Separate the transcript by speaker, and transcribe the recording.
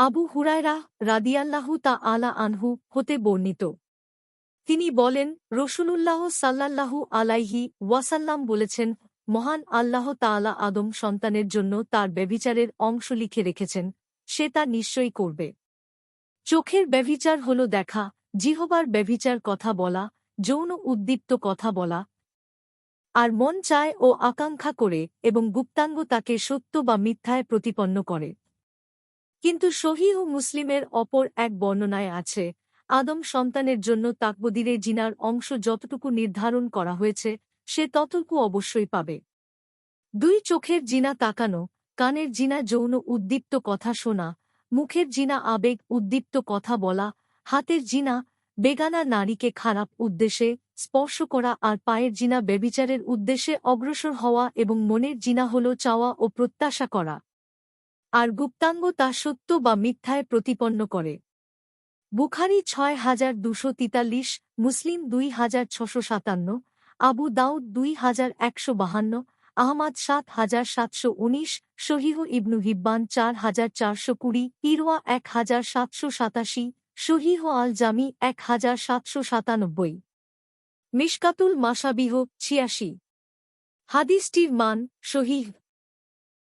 Speaker 1: আবু হুরায়রা রাদিয়াল্লাহু তা আলা আনহু হতে বর্ণিত। তিনি বলেন, রসুলুল্লাহ সাল্লাল্লাহু আলাইহি ওয়াসাল্লাম বলেছেন, মহান আল্লাহ তাআলা আদম সন্তানের জন্য তার ব্যভিচারের অংশ লিখে রেখেছেন, সে তা নিশ্চয়ই করবে। চোখের ব্যভিচার হল দেখা, জিহবার ব্যভিচার কথা বলা, যৌন উদ্দীপ্ত কথা বলা। আর মন চায় ও আকাঙ্ক্ষা করে এবং গুপ্তাঙ্গ তাকে সত্য বা মিথ্যায় প্রতিপন্ন করে। কিন্তু সহি ও মুসলিমের অপর এক বর্ণনায় আছে, আদম সন্তানের জন্য তাকবদিরে জিনার অংশ যতটুকু নির্ধারণ করা হয়েছে, সে ততটুকু অবশ্যই পাবে। দুই চোখের জিনা তাকানো, কানের জিনা যৌন উদ্দীপ্ত কথা শোনা, মুখের জিনা আবেগ উদ্দীপ্ত কথা বলা, হাতের জিনা বেগানা নারীকে খারাপ উদ্দেশ্যে স্পর্শ করা আর পায়ের জিনা বেবিচারের উদ্দেশ্যে অগ্রসর হওয়া এবং মনের জিনা হল চাওয়া ও প্রত্যাশা করা। আর গুপ্তাঙ্গ তা সত্য বা মিথ্যায় প্রতিপন্ন করে। বুখারি ছয় হাজার দুশো তিতাল্লিশ, মুসলিম দুই হাজার ছশো সাতান্ন, আবু দাউদ দুই হাজার একশো বাহান্ন, আহমাদ সাত হাজার সাতশো উনিশ শহীহ ইবনু হিব্বান চার হাজার চারশো কুড়ি, ইরওয়া এক হাজার সাতশো সাতাশি শহীহ আল জামি এক হাজার সাতশো সাতানব্বই। মিশকাতুল মাসাবিহ ছিয়াশি। হাদিসটির মান শহীহ